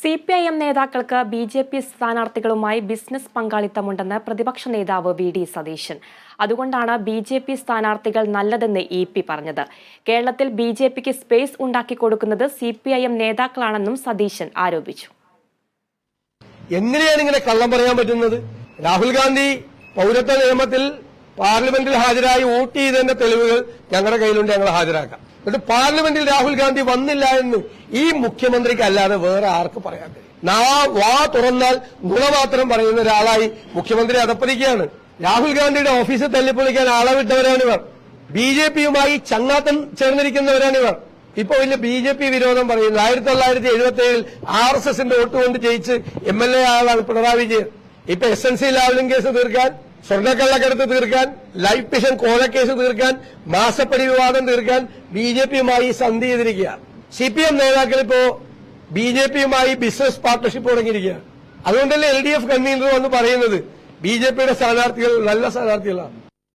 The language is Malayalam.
സി പി ഐ എം നേതാക്കൾക്ക് ബി ജെ പി സ്ഥാനാർത്ഥികളുമായി ബിസിനസ് പങ്കാളിത്തമുണ്ടെന്ന് പ്രതിപക്ഷ നേതാവ് വി ഡി സതീശൻ. അതുകൊണ്ടാണ് ബി ജെ പി സ്ഥാനാർത്ഥികൾ നല്ലതെന്ന് ഇ പി പറഞ്ഞത്. കേരളത്തിൽ ബി ജെ പിക്ക് സ്പേസ് ഉണ്ടാക്കി കൊടുക്കുന്നത് സി പി ഐ എം നേതാക്കളാണെന്നും സതീശൻ ആരോപിച്ചു. എങ്ങനെയാണ് ഇങ്ങനെ കള്ളം പറയാൻ പറ്റുന്നത്? രാഹുൽ ഗാന്ധി പൗരത്വ നിയമത്തിൽ പാർലമെന്റിൽ ഹാജരായി വോട്ട് ചെയ്തതിന്റെ തെളിവുകൾ ഞങ്ങളുടെ കയ്യിലുണ്ട് ഞങ്ങൾ ഹാജരാക്കാം. എന്നിട്ട് പാർലമെന്റിൽ രാഹുൽ ഗാന്ധി വന്നില്ല എന്ന് ഈ മുഖ്യമന്ത്രിക്ക് അല്ലാതെ വേറെ ആർക്ക് പറയാൻ കഴിയും? നാ വാ തുറന്നാൽ നുണ മാത്രം പറയുന്ന ഒരാളായി മുഖ്യമന്ത്രി അതപ്പതിക്കുകയാണ്. രാഹുൽ ഗാന്ധിയുടെ ഓഫീസിൽ തല്ലിപ്പൊളിക്കാൻ ആളെ വിട്ടവരാണിവർ ബി ജെ പിയുമായി ചങ്ങാത്തം ചേർന്നിരിക്കുന്നവരാണിവർ ഇപ്പൊ വലിയ ബി ജെ പി വിരോധം പറയുന്നു. ആയിരത്തി തൊള്ളായിരത്തി എഴുപത്തി ഏഴിൽ ആർ എസ് എസിന്റെ വോട്ട് കൊണ്ട് ജയിച്ച് എം എൽ എ ആളാണ് പിണറായി വിജയൻ. ഇപ്പൊ S N C Lavalin case തീർക്കാൻ സ്വർണക്കള്ളക്കടത്ത് തീർക്കാൻ ലൈഫ് മിഷൻ കോഴക്കേസ് തീർക്കാൻ മാസപ്പടി വിവാദം തീർക്കാൻ ബി ജെ പിയുമായി സന്ധി ചെയ്തിരിക്കുക. സി പി എം നേതാക്കൾ ഇപ്പോ ബി ജെ പിയുമായി ബിസിനസ് പാർട്ണർഷിപ്പ് തുടങ്ങിയിരിക്കുകയാണ് അതുകൊണ്ടല്ലേ എൽ ഡി എഫ് കൺവീനർ വന്ന് പറയുന്നത്. ബി ജെ പിയുടെ സ്ഥാനാർത്ഥികൾ നല്ല സ്ഥാനാർത്ഥികളാണ്.